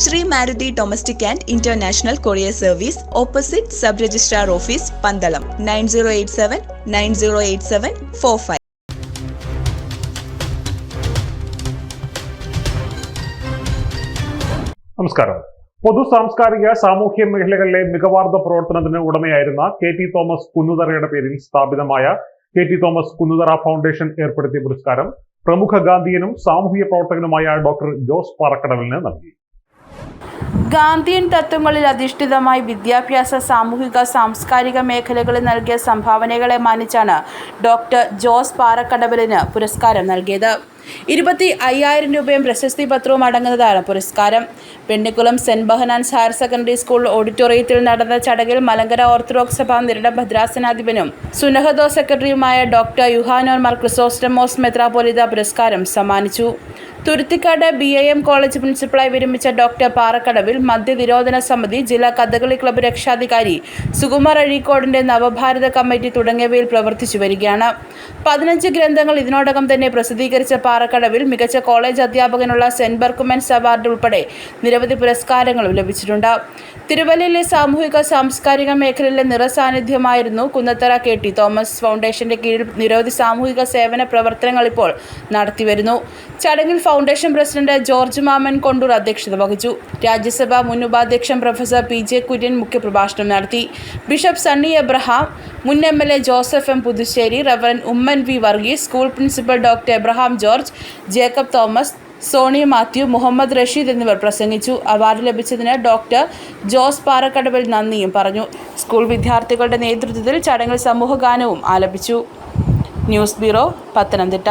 Shri Maruthi domestic and international courier service opposite sub registrar office Pandalam nine zero eight seven nine zero eight seven four five. നമസ്കാരം. സാമൂഹ്യ മേഖലകളിലെ മികവാർന്ന K T Thomas കുന്നുതറയുടെ പേരിൽ സ്ഥാപിതമായ K T Thomas Kunnuthara foundation ഏർപ്പെടുത്തിയ പുരസ്കാരം പ്രമുഖ ഗാന്ധിയനും സാമൂഹ്യ പ്രവർത്തകനുമായ ഡോക്ടർ ജോസ് നൽകി. ഗാന്ധിയൻ തത്വങ്ങളിൽ അധിഷ്ഠിതമായി വിദ്യാഭ്യാസ സാമൂഹിക സാംസ്കാരിക മേഖലകളിൽ നൽകിയ സംഭാവനകളെ മാനിച്ചാണ് ഡോക്ടർ ജോസ് പാറക്കടവലിന് പുരസ്കാരം നൽകിയത്. ഇരുപത്തി അയ്യായിരം രൂപയും പ്രശസ്തി പത്രവും അടങ്ങുന്നതാണ് പുരസ്കാരം. Pennikkulam saint Behnan's higher secondary school ഓഡിറ്റോറിയത്തിൽ നടന്ന ചടങ്ങിൽ മലങ്കര ഓർത്തഡോക്സ് സഭ നിരട ഭദ്രാസനാധിപനും സുനഹദോ സെക്രട്ടറിയുമായ ഡോക്ടർ യുഹാനോൻ മാർ ക്രിസോസ്റ്റമോസ് മെത്രാപോലിത പുരസ്കാരം സമ്മാനിച്ചു. Thuruthicad B I M college പ്രിൻസിപ്പളായി വിരമിച്ച ഡോക്ടർ പാറക്കടവിൽ മദ്യനിരോധന സമിതി ജില്ലാ കഥകളി ക്ലബ്ബ് രക്ഷാധികാരി സുകുമാർ അഴീക്കോടിന്റെ നവഭാരത കമ്മിറ്റി തുടങ്ങിയവയിൽ പ്രവർത്തിച്ചു വരികയാണ്. പതിനഞ്ച് ഗ്രന്ഥങ്ങൾ ഇതിനോടകം തന്നെ പ്രസിദ്ധീകരിച്ച പാറക്കടവിൽ മികച്ച കോളേജ് അധ്യാപകനുള്ള സെന്റ് ബർക്കുമെൻസ് അവാർഡ് ഉൾപ്പെടെ നിരവധി പുരസ്കാരങ്ങളും ലഭിച്ചിട്ടുണ്ട്. തിരുവല്ലയിലെ സാമൂഹിക സാംസ്കാരിക മേഖലയിലെ നിറസാന്നിധ്യമായിരുന്നു Kunnathara K T Thomas. Foundation കീഴിൽ നിരവധി സാമൂഹിക സേവന പ്രവർത്തനങ്ങൾ ഇപ്പോൾ നടത്തിവരുന്നു ചടങ്ങിൽ foundation president George Mammen Kondoor അധ്യക്ഷത വഹിച്ചു. രാജ്യസഭാ മുൻ ഉപാധ്യക്ഷൻ പ്രൊഫസർ പി ജെ കുര്യൻ മുഖ്യപ്രഭാഷണം നടത്തി. ബിഷപ്പ് സണ്ണി എബ്രഹാം മുൻ M L A Joseph M Puthussery reverend Oommen V Varghese school principal doctor Abraham George Jacob Thomas Sony Mathew Muhammad Rasheed എന്നിവർ പ്രസംഗിച്ചു. അവാർഡ് ലഭിച്ചതിന് ഡോക്ടർ ജോസ് പാറക്കടവിൽ നന്ദിയും പറഞ്ഞു. സ്കൂൾ വിദ്യാർത്ഥികളുടെ നേതൃത്വത്തിൽ ചടങ്ങിൽ സമൂഹഗാനവും ആലപിച്ചു. News bureau Pathanamthitta.